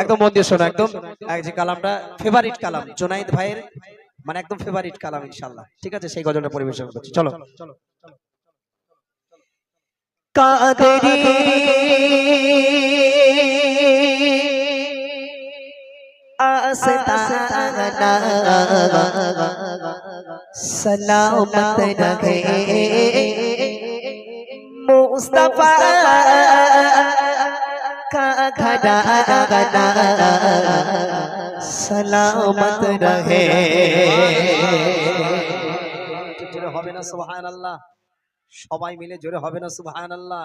একদম মন দিয়ে শোনো একদম এই যে কালামটা ফেভারিট কালাম জোনাইদ ভাইয়ের মানে একদম ফেভারিট কালাম ইনশাআল্লাহ ঠিক আছে সেই গজলটা পরিবেশন করছি চলো কাদেরি आस्ताना सलामत रखे मुस्तफा হবে না আল্লাহ সবাই মিলে জোরে হবে না সুহান আল্লাহ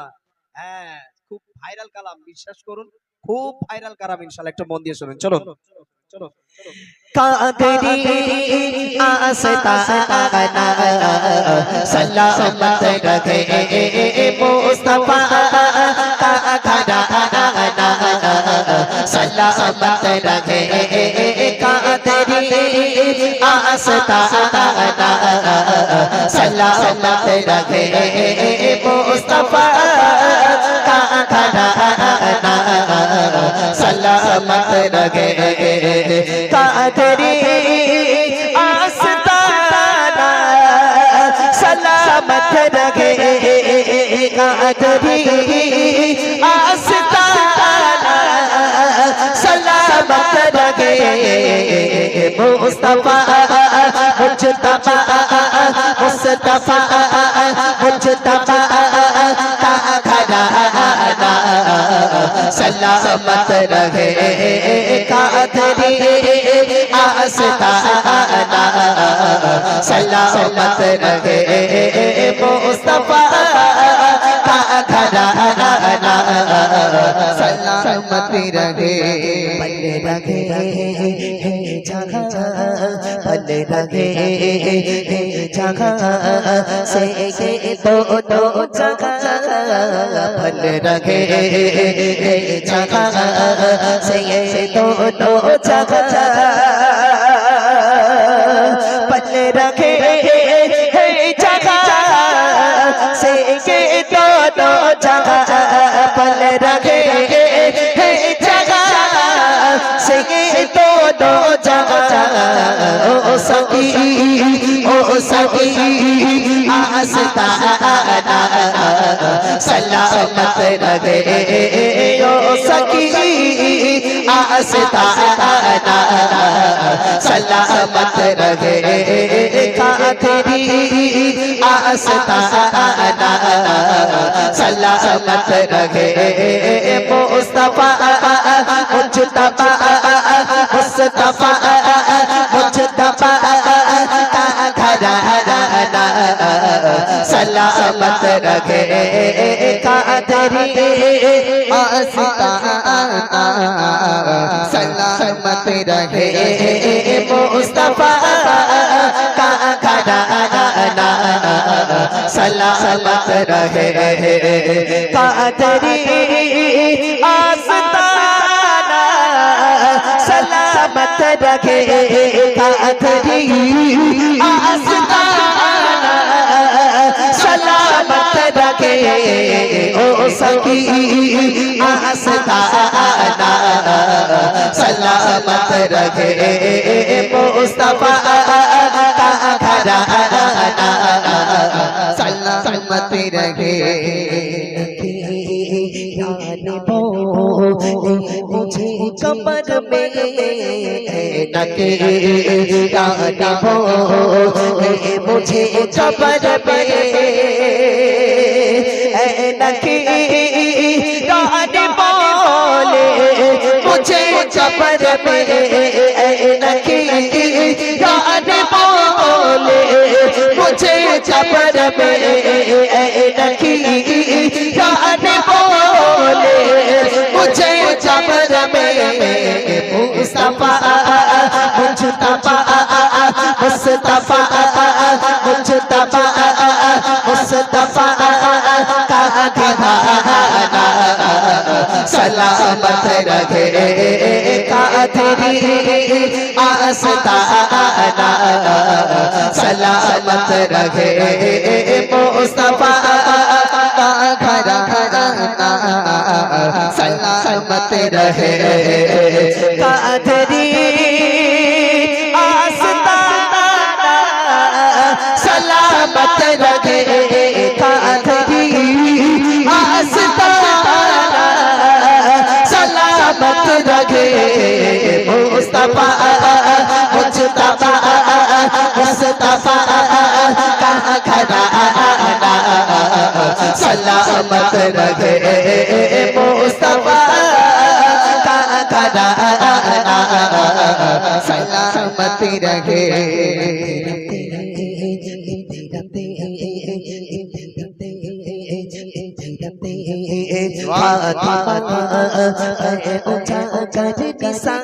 হ্যাঁ খুব ভাইরাল কালাম বিশ্বাস করুন খুব ভাইরাল কালাম ইনশাল্লাহ একটা মন দিয়ে শুনুন চলো চলো घराना सलामत रखे कादरी आस्ताना सलामत रखे मुस्तफा का घराना सलामत रखे कादरी आस्ताना सलामत रखे कादरी मुस्तफा मुजतबा मुस्तफा मुजतबा का घराना सलामत रहे कादरी आस्ताना सलामत रहे मुस्तफा का घराना सलामत रहे बल्ले रखे जगह बल्ले रखे जगह से ये दो दो जगह बल्ले रखे जगह से ये दो दो जगह सलामत रहे ओ सखी आस्ताना सलामत रहे कादरी आस्ताना सलामत रहे मुस्तफा मुजतबा मुस्तफा सलामत रहे कादरी आस्ताना सलामत रहे मुस्तफा का घराना सलामत रहे कादरी आस्ताना सलामत रखे कादरी आस्ताना ओ सखी आस्ताना सलामत रखे मुस्तफा का घराना सलामत रखे मुझे कमर में नके गाने भो मुझे कमर में नके गाने बोले मुझे कमर में नके गाने बोले मुझे कमर में नकी गाने बोले मुझे कमर में मुस्तफा मुजतबा मुस्तफा मुजतबा मुस्तफा सलामत रखे कादरी आस्ताना सलामत रखे मुस्तफा का घराना सलामत रहे कादरी मुस्तफा मुस्तफा मुस्तफा कहाँ खड़ा सलामत रखे मुस्तफा कहाँ खड़ा सलामत रखे उठा कर दिशा तेरते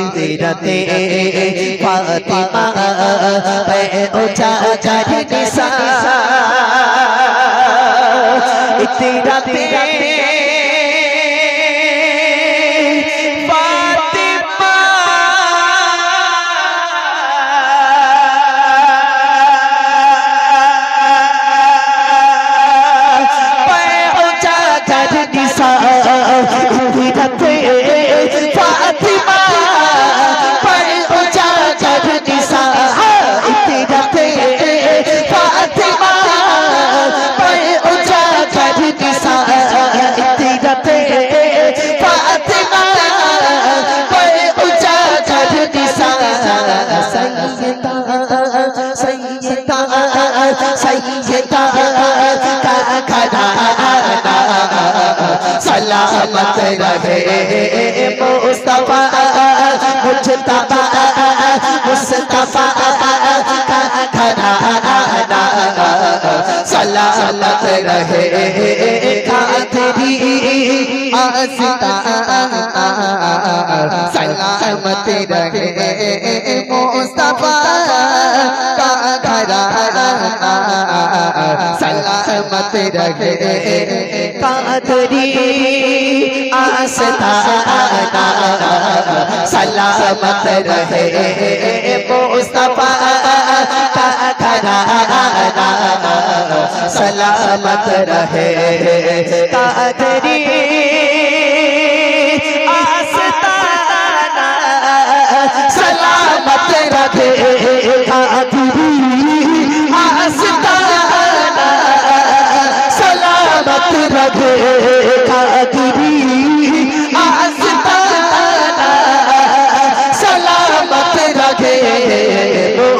ইদিরাতে ফাতিমা বে ওচা চারি নিসা ইদিরাতে सलामत रहे मुस्तफा मुजतबा मुस्तफा का खड़ा सलामत रहे कादरी आस्ता सलामत रहे मुस्तफा सलामत रहे कादरी आस्ता सलामत रहे मुस्तफा का खड़ा सलामत रहे कादरी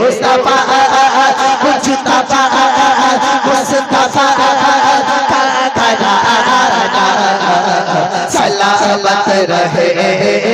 मुस्तफा मुजतबा मुस्तफा का खड़ा सलामत रहे